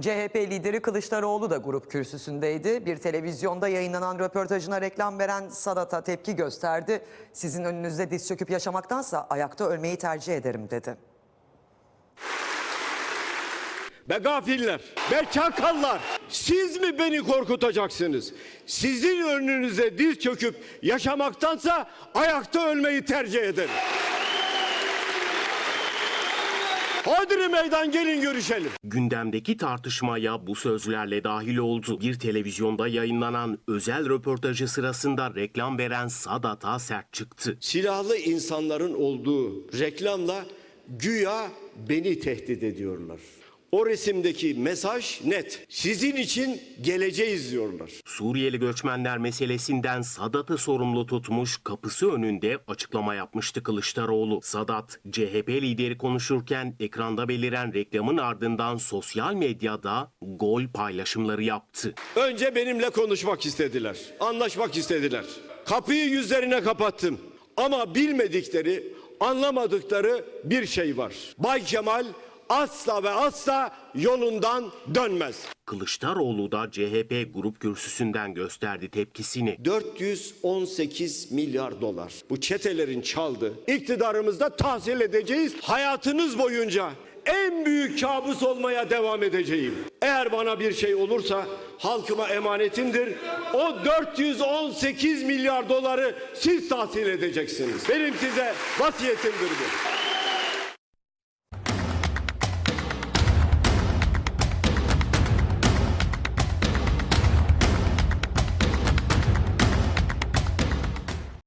CHP lideri Kılıçdaroğlu da grup kürsüsündeydi. Bir televizyonda yayınlanan röportajına reklam veren Sadat'a tepki gösterdi. Sizin önünüzde diz çöküp yaşamaktansa ayakta ölmeyi tercih ederim dedi. Be gafiller, be çakallar. Siz mi beni korkutacaksınız? Sizin önünüze diz çöküp yaşamaktansa ayakta ölmeyi tercih ederim. Hodri meydan gelin görüşelim. Gündemdeki tartışmaya bu sözlerle dahil oldu. Bir televizyonda yayınlanan özel röportajı sırasında reklam veren Sadat'a sert çıktı. Silahlı insanların olduğu reklamla güya beni tehdit ediyorlar. O resimdeki mesaj net. Sizin için geleceğiz diyorlar. Suriyeli göçmenler meselesinden Sadat'ı sorumlu tutmuş kapısı önünde açıklama yapmıştı Kılıçdaroğlu. Sadat, CHP lideri konuşurken ekranda beliren reklamın ardından sosyal medyada gol paylaşımları yaptı. Önce benimle konuşmak istediler. Anlaşmak istediler. Kapıyı yüzlerine kapattım. Ama bilmedikleri, anlamadıkları bir şey var. Bay Kemal asla ve asla yolundan dönmez. Kılıçdaroğlu da CHP grup kürsüsünden gösterdi tepkisini. 418 milyar dolar. Bu çetelerin çaldı. İktidarımızda tahsil edeceğiz. Hayatınız boyunca en büyük kabus olmaya devam edeceğim. Eğer bana bir şey olursa halkıma emanetimdir. O 418 milyar doları siz tahsil edeceksiniz. Benim size vasiyetimdir bu.